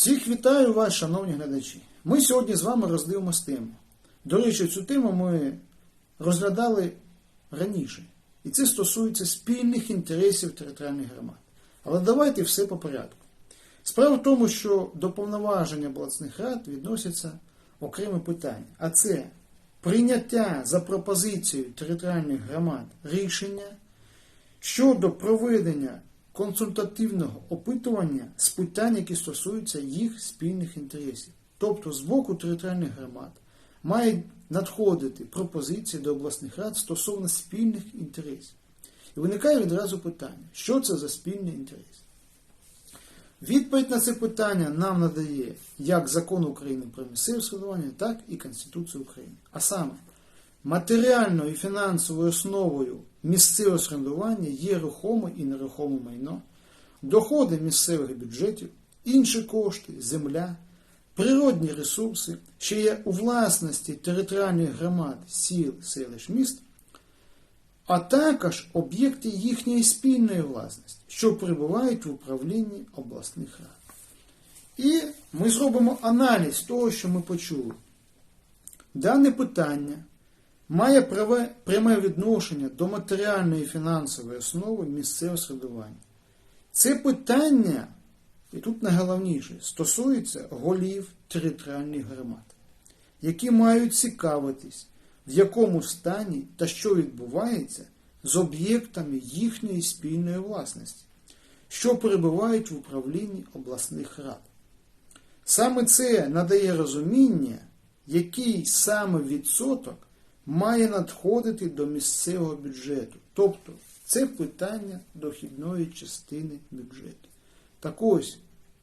Всіх вітаю вас, шановні глядачі. Ми сьогодні з вами роздивимося тему. До речі, цю тему ми розглядали раніше. І це стосується спільних інтересів територіальних громад. Але давайте все по порядку. Справа в тому, що до повноваження обласних рад відносяться окреме питання. А це прийняття за пропозицією територіальних громад рішення щодо проведення консультативного опитування з питань, які стосуються їх спільних інтересів. Тобто з боку територіальних громад мають надходити пропозиції до обласних рад стосовно спільних інтересів. І виникає відразу питання, що це за спільний інтерес? Відповідь на це питання нам надає як закон України про місцеве самоврядування, так і Конституція України. А саме, матеріальною і фінансовою основою місцевого самоврядування є рухоме і нерухоме майно, доходи місцевих бюджетів, інші кошти, земля, природні ресурси, що є у власності територіальних громад, сіл, селищ, міст, а також об'єкти їхньої спільної власності, що перебувають в управлінні обласних рад. І ми зробимо аналіз того, що ми почули. Дане питання має праве- пряме відношення до матеріальної і фінансової основи місцевого середування. Це питання, і тут найголовніше, стосується голів територіальних громад, які мають цікавитись, в якому стані та що відбувається з об'єктами їхньої спільної власності, що перебувають в управлінні обласних рад. Саме це надає розуміння, який саме відсоток має надходити до місцевого бюджету. Тобто це питання дохідної частини бюджету. Так ось,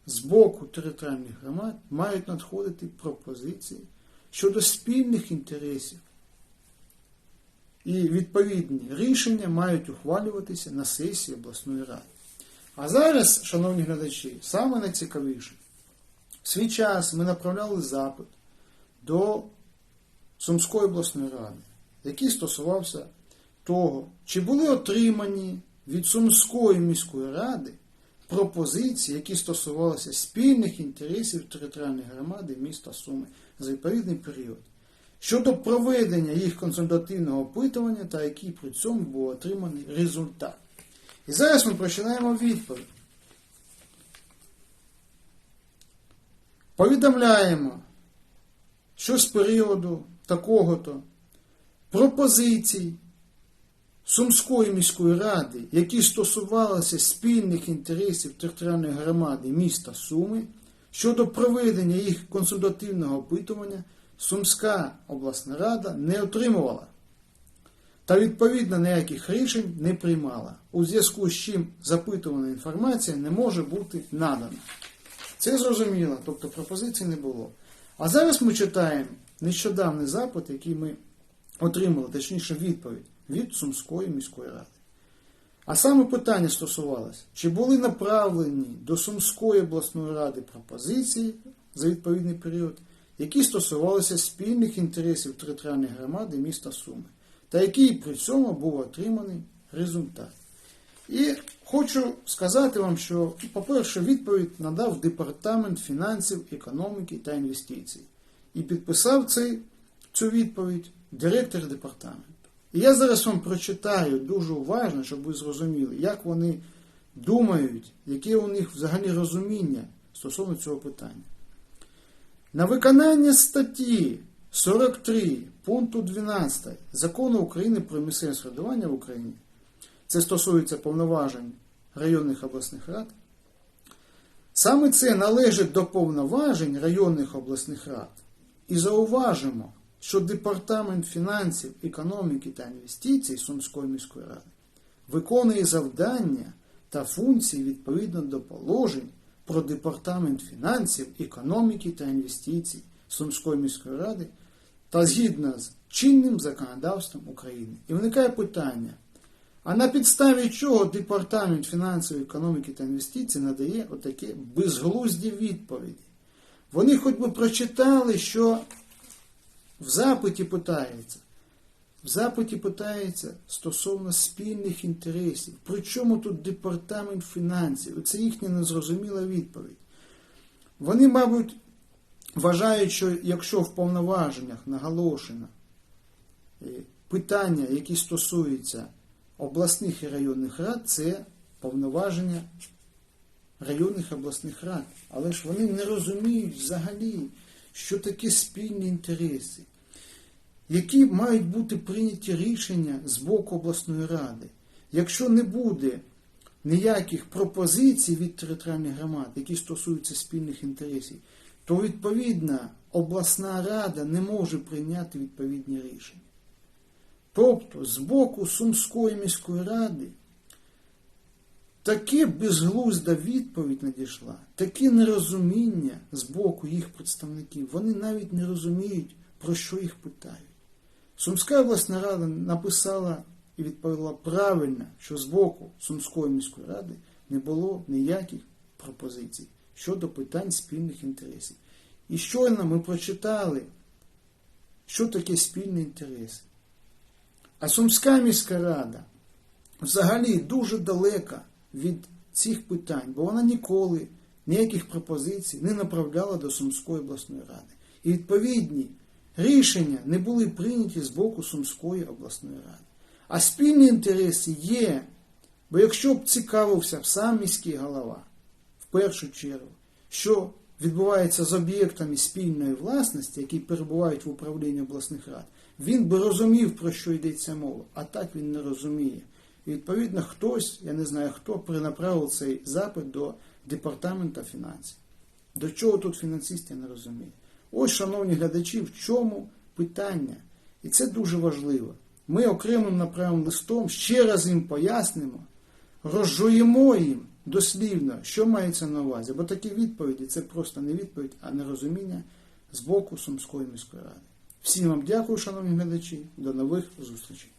з боку територіальних громад мають надходити пропозиції щодо спільних інтересів. І відповідні рішення мають ухвалюватися на сесії обласної ради. А зараз, шановні глядачі, саме найцікавіше. В свій час ми направляли запит до Сумської обласної ради, який стосувався того, чи були отримані від Сумської міської ради пропозиції, які стосувалися спільних інтересів територіальної громади міста Суми за відповідний період, щодо проведення їх консультативного опитування та який при цьому був отриманий результат. І зараз ми починаємо відповідь. Повідомляємо, що з періоду такого-то пропозицій Сумської міської ради, які стосувалися спільних інтересів територіальної громади міста Суми щодо проведення їх консультативного опитування, Сумська обласна рада не отримувала та відповідно ніяких рішень не приймала, у зв'язку з чим запитувана інформація не може бути надана. Це зрозуміло, тобто пропозицій не було. А зараз ми читаємо нещодавний запит, який ми отримали, точніше відповідь від Сумської міської ради. А саме питання стосувалося, чи були направлені до Сумської обласної ради пропозиції за відповідний період, які стосувалися спільних інтересів територіальної громади міста Суми, та який при цьому був отриманий результат. І хочу сказати вам, що, по-перше, відповідь надав Департамент фінансів, економіки та інвестицій. І підписав цей, цю відповідь директор департаменту. І я зараз вам прочитаю дуже уважно, щоб ви зрозуміли, як вони думають, яке у них взагалі розуміння стосовно цього питання. На виконання статті 43 пункту 12 Закону України про місцеве самоврядування в Україні, це стосується повноважень районних обласних рад, саме це належить до повноважень районних обласних рад. І зауважимо, що Департамент фінансів, економіки та інвестицій Сумської міської ради виконує завдання та функції відповідно до положень про Департамент фінансів, економіки та інвестицій Сумської міської ради та згідно з чинним законодавством України. І виникає питання. А на підставі чого Департамент фінансів, економіки та інвестицій надає отакі безглузді відповіді? Вони хоч би прочитали, що в запиті питається. В запиті питається стосовно спільних інтересів. Причому тут департамент фінансів? Це їхня незрозуміла відповідь. Вони, мабуть, вважають, що якщо в повноваженнях наголошено е, питання, які стосуються обласних і районних рад, це повноваження районних обласних рад. Але ж вони не розуміють взагалі, що таке спільні інтереси, які мають бути прийняті рішення з боку обласної ради. Якщо не буде ніяких пропозицій від територіальних громад, які стосуються спільних інтересів, то відповідно обласна рада не може прийняти відповідні рішення. Тобто, з боку Сумської міської ради таке безглузда відповідь надійшла, таке нерозуміння з боку їх представників. Вони навіть не розуміють, про що їх питають. Сумська обласна рада написала і відповіла правильно, що з боку Сумської міської ради не було ніяких пропозицій щодо питань спільних інтересів. І щойно ми прочитали, що таке спільні інтереси. А Сумська міська рада взагалі дуже далека від цих питань, бо вона ніколи ніяких пропозицій не направляла до Сумської обласної ради. І відповідні рішення не були прийняті з боку Сумської обласної ради. А спільні інтереси є, бо якщо б цікавився сам міський голова, в першу чергу, що відбувається з об'єктами спільної власності, які перебувають в управлінні обласних рад, він би розумів, про що йдеться мова, а так він не розуміє. Відповідно хтось, я не знаю хто, перенаправив цей запит до департамента фінансів. До чого тут фінансист, я не розумію. Ось, шановні глядачі, в чому питання. І це дуже важливо. Ми окремим направим листом ще раз їм пояснимо, розжуємо їм дослівно, що мається на увазі. Бо такі відповіді це просто не відповідь, а нерозуміння з боку Сумської міської ради. Всім вам дякую, шановні глядачі. До нових зустрічей.